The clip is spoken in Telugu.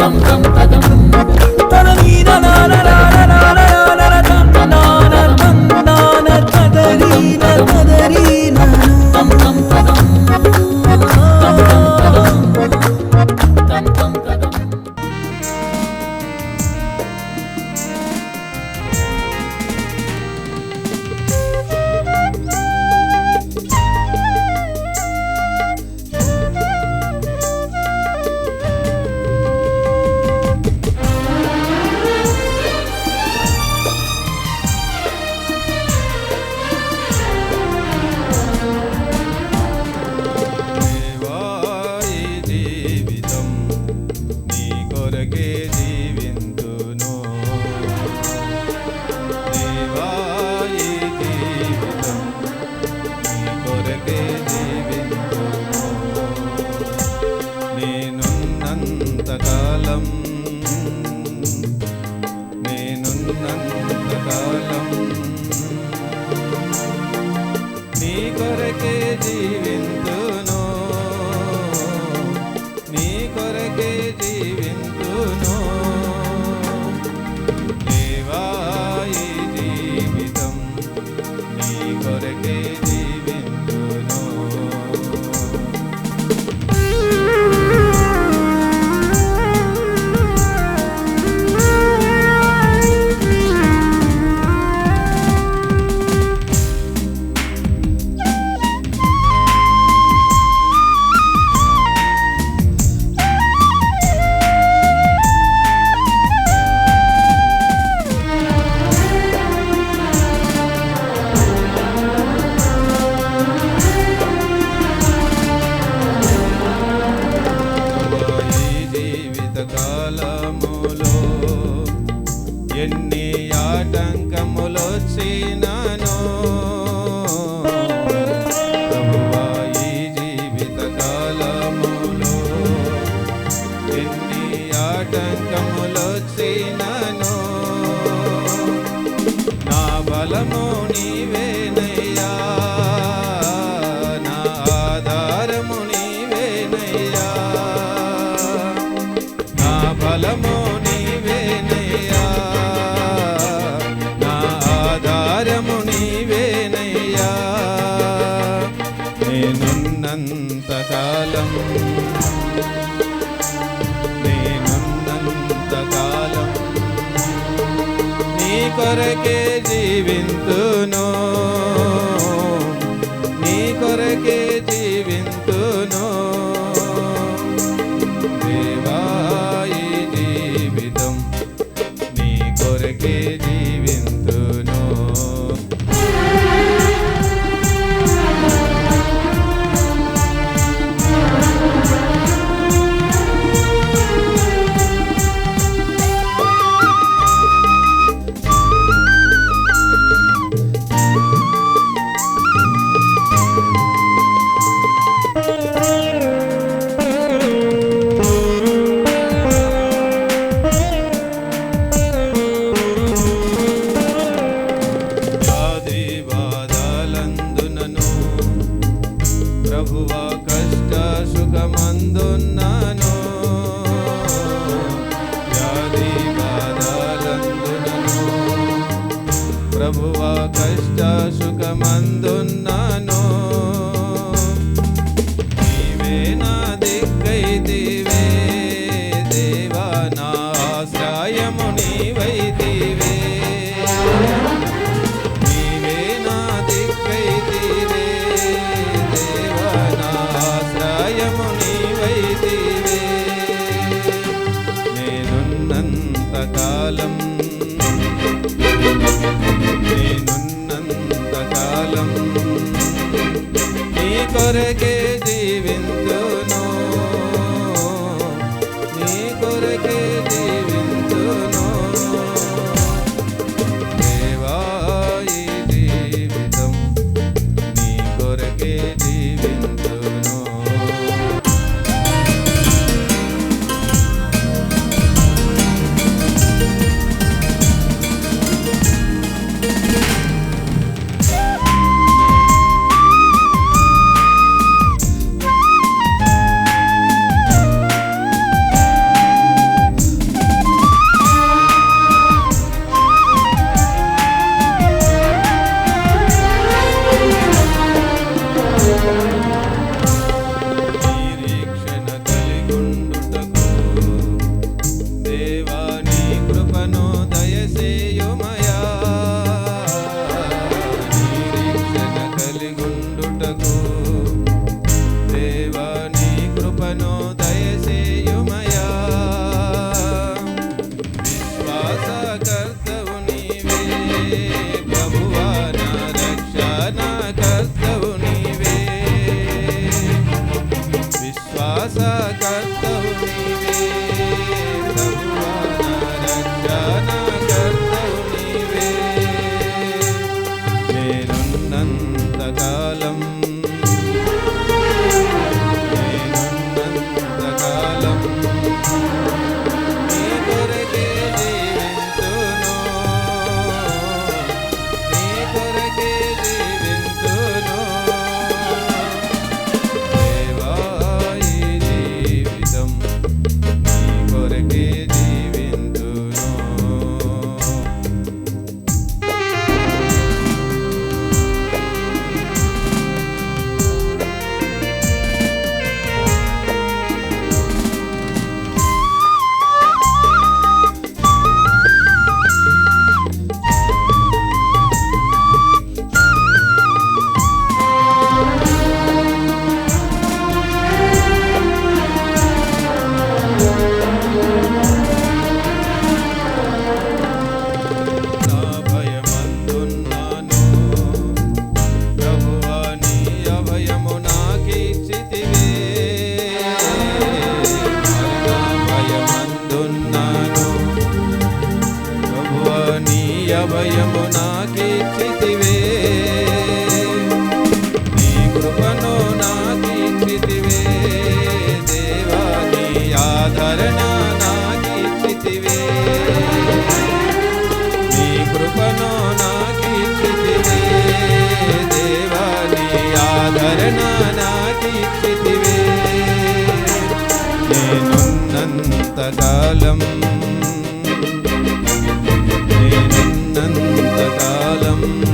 దేవా కొరకే జీవింతును. దేవా జీవితం నీ కొరకే జీవింతును. నేనున్నంతకాలం నేనున్నంతకాలం నీ కొరకే జీవింతును. నీ కొరకే ఆటంకములొచ్చినను నా బలము నీవేనయ్యా. నా ఆధారము నీవేనయ్యా. నా బలము నీవేనయ్యా. నా ఆధారము నీవేనయ్యా. నేనున్నంతకాలం నేనున్నంతకాలం కొరకే జీవింతును. ప్రభువా కష్ట సుఖమందున్నాను. నీవే నా దిక్కైతివే దేవా నా ఆశ్రయము నీవైతివే నీవే నా దిక్కైతివే దేవా నా ఆశ్రయము నీ కొరకే veces. నాకీర్చితివే నీ కృపను నాకీర్చితివే దేవా నీ ఆదరణ నాకీర్చితివే నీ కృపను నాకీర్చితివే దేవా నీ ఆదరణ నాకీర్చితివే నేనున్నంతగా Thank you.